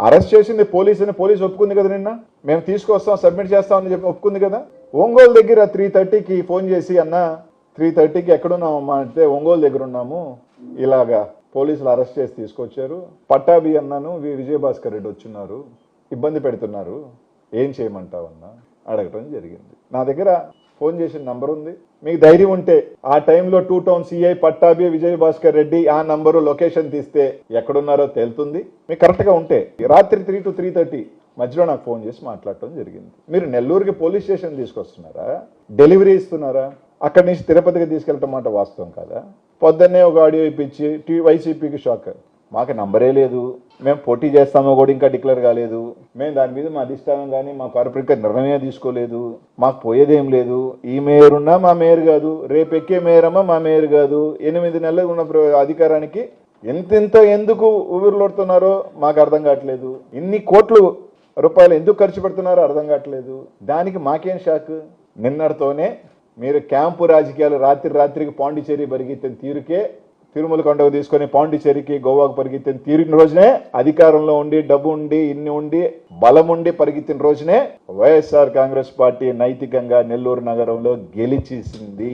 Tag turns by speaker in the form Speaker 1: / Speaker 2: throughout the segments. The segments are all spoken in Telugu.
Speaker 1: అరెస్ట్ చేసింది పోలీస్ అని పోలీస్ ఒప్పుకుంది కదా నిన్న? మేము తీసుకొస్తాం సబ్మిట్ చేస్తామని చెప్పి ఒప్పుకుంది కదా? ఒంగోలు దగ్గర త్రీ థర్టీకి ఫోన్ చేసి అన్న త్రీ థర్టీకి ఎక్కడున్నామమ్మా అంటే ఒంగోలు దగ్గర ఉన్నాము. ఇలాగా పోలీసులు అరెస్ట్ చేసి తీసుకొచ్చారు. పట్టాభి అన్నాను వి- విజయభాస్కర్ రెడ్డి వచ్చున్నారు. ఇబ్బంది పెడుతున్నారు. ఏం చేయమంటావన్నా? అడగటం జరిగింది. నా దగ్గర ఫోన్ చేసిన నంబర్ ఉంది. మీకు ధైర్యం ఉంటే ఆ టైంలో two town CI Pattabhi Vijay Bhaskar Reddy ఆ నంబరు లొకేషన్ తీస్తే ఎక్కడున్నారో తేలుతుంది. మీకు కరెక్ట్గా ఉంటే రాత్రి త్రీ టు త్రీ థర్టీ మధ్యలో నాకు ఫోన్ చేసి మాట్లాడటం జరిగింది. మీరు నెల్లూరుకి పోలీస్ స్టేషన్ తీసుకొస్తున్నారా? డెలివరీ ఇస్తున్నారా? అక్కడి నుంచి తిరుపతికి తీసుకెళ్ళటం మాట వాస్తవం కదా? పొద్దున్నే ఒక ఆడియో ఇప్పించి టీ వైసీపీకి షాక్. మాకు నంబరే లేదు. మేము పోటీ చేస్తామో కూడా ఇంకా డిక్లేర్ కాలేదు. మేము దాని మీద మా అధిష్టానం కానీ మా కార్పొరేట్ నిర్ణయమే తీసుకోలేదు. మాకు పోయేదేం లేదు. ఈ మేయర్ ఉన్నా మా మేయర్ కాదు. రేపు ఎక్కే మేయరమ్మా మా మేయర్ కాదు. ఎనిమిది నెలలు ఉన్న ప్ర- అధికారానికి ఎంతెంత ఎందుకు ఊపిరిలోడుతున్నారో మాకు అర్థం కావట్లేదు. ఇన్ని కోట్లు రూపాయలు ఎందుకు ఖర్చు పెడుతున్నారో అర్థం కావట్లేదు. దానికి మాకేం షాక్? నిన్నటితోనే మీరు క్యాంపు రాజకీయాలు రాత్రి రాత్రికి పాండిచేరి పరిగెత్తిన తీరుకే తిరుమల కొండకు తీసుకొని పాండిచేరికి గోవాకు పరిగెత్తిన తీరిన రోజునే అధికారంలో ఉండి డబ్బు ఉండి ఇన్ని ఉండి బలం ఉండి పరిగెత్తిన రోజునే వైఎస్ఆర్ కాంగ్రెస్ పార్టీ నైతికంగా నెల్లూరు నగరంలో గెలిచేసింది.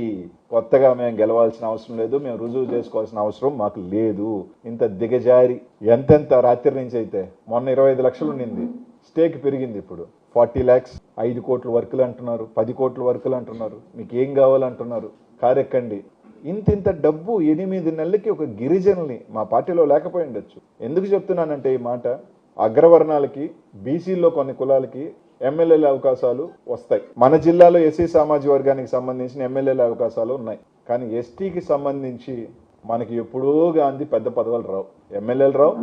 Speaker 1: కొత్తగా మేము గెలవాల్సిన అవసరం లేదు మేము రుజువు చేసుకోవాల్సిన అవసరం మాకు లేదు. ఇంత దిగజారి ఎంతెంత రాత్రి నుంచి అయితే మొన్న ఇరవై ఐదు లక్షలు ఉండింది. స్టేక్ పెరిగింది ఇప్పుడు. ఫార్టీ ల్యాక్స్ ఐదు కోట్ల వర్కులు అంటున్నారు పది కోట్ల వర్కులు అంటున్నారు. మీకు ఏం కావాలంటున్నారు? కారెక్కండి. ఇంత ఇంత డబ్బు ఎనిమిది నెలలకి ఒక గిరిజనుల్ని మా పార్టీలో లేకపోయి ఉండొచ్చు. ఎందుకు చెప్తున్నానంటే ఈ మాట? అగ్రవర్ణాలకి బీసీల్లో కొన్ని కులాలకి ఎమ్మెల్యేల అవకాశాలు వస్తాయి. మన జిల్లాలో ఎస్సీ సామాజిక వర్గానికి సంబంధించిన ఎమ్మెల్యేల అవకాశాలు ఉన్నాయి. కానీ ఎస్టీకి సంబంధించి మనకి ఎప్పుడో గాంధీ పెద్ద పదవులు రావు. ఎమ్మెల్యేలు రావు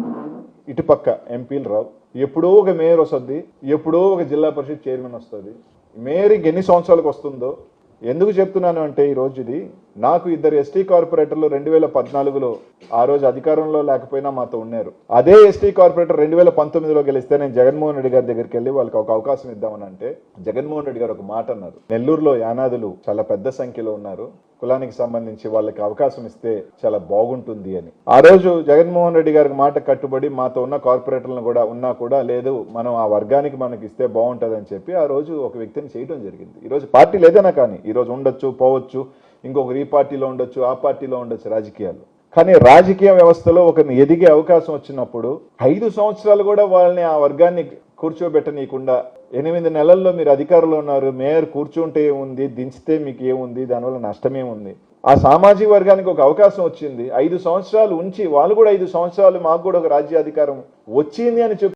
Speaker 1: ఇటుపక్క ఎంపీలు రావు. ఎప్పుడో ఒక మేయర్ వస్తుంది ఎప్పుడో ఒక జిల్లా పరిషత్ చైర్మన్ వస్తుంది. మేయర్కి ఎన్ని సంవత్సరాలకు వస్తుందో ఎందుకు చెప్తున్నాను అంటే ఈ ఇది నాకు ఇద్దరు ఎస్టీ కార్పొరేటర్లు రెండు వేల పద్నాలుగులో ఆ రోజు అధికారంలో లేకపోయినా మాతో ఉన్నారు. అదే ఎస్టీ కార్పొరేటర్ రెండు వేల పంతొమ్మిదిలో గెలిస్తే నేను జగన్మోహన్ రెడ్డి గారి దగ్గరికి వెళ్ళి వాళ్ళకి ఒక అవకాశం ఇద్దామని అంటే జగన్మోహన్ రెడ్డి గారు ఒక మాట అన్నారు. నెల్లూరులో యానాదులు చాలా పెద్ద సంఖ్యలో ఉన్నారు. కులానికి సంబంధించి వాళ్ళకి అవకాశం ఇస్తే చాలా బాగుంటుంది అని. ఆ రోజు జగన్మోహన్ రెడ్డి గారికి మాట కట్టుబడి మాతో ఉన్న కార్పొరేటర్లను కూడా ఉన్నా కూడా లేదు మనం ఆ వర్గానికి మనకి ఇస్తే బాగుంటుంది అని చెప్పి ఆ రోజు ఒక వ్యక్తిని చేయడం జరిగింది. ఈరోజు పార్టీ పార్టీలు ఏదైనా కానీ ఈరోజు ఉండొచ్చు పోవచ్చు ఇంకొకరు ఈ పార్టీలో ఉండొచ్చు ఆ పార్టీలో ఉండొచ్చు రాజకీయాలు. కానీ రాజకీయ వ్యవస్థలో ఒకరిని ఎదిగే అవకాశం వచ్చినప్పుడు ఐదు సంవత్సరాలు కూడా వాళ్ళని ఆ వర్గాన్ని కూర్చోబెట్టనీయకుండా ఎనిమిది నెలల్లో మీరు అధికారంలో ఉన్నారు మేయర్ కూర్చుంటే ఏముంది దించితే మీకు ఏముంది దానివల్ల నష్టమేముంది ఆ సామాజిక వర్గానికి ఒక అవకాశం వచ్చింది. ఐదు సంవత్సరాలు ఉంచి వాళ్ళు కూడా ఐదు సంవత్సరాలు మాకు కూడా ఒక రాజ్యాధికారం వచ్చింది అని చెప్పి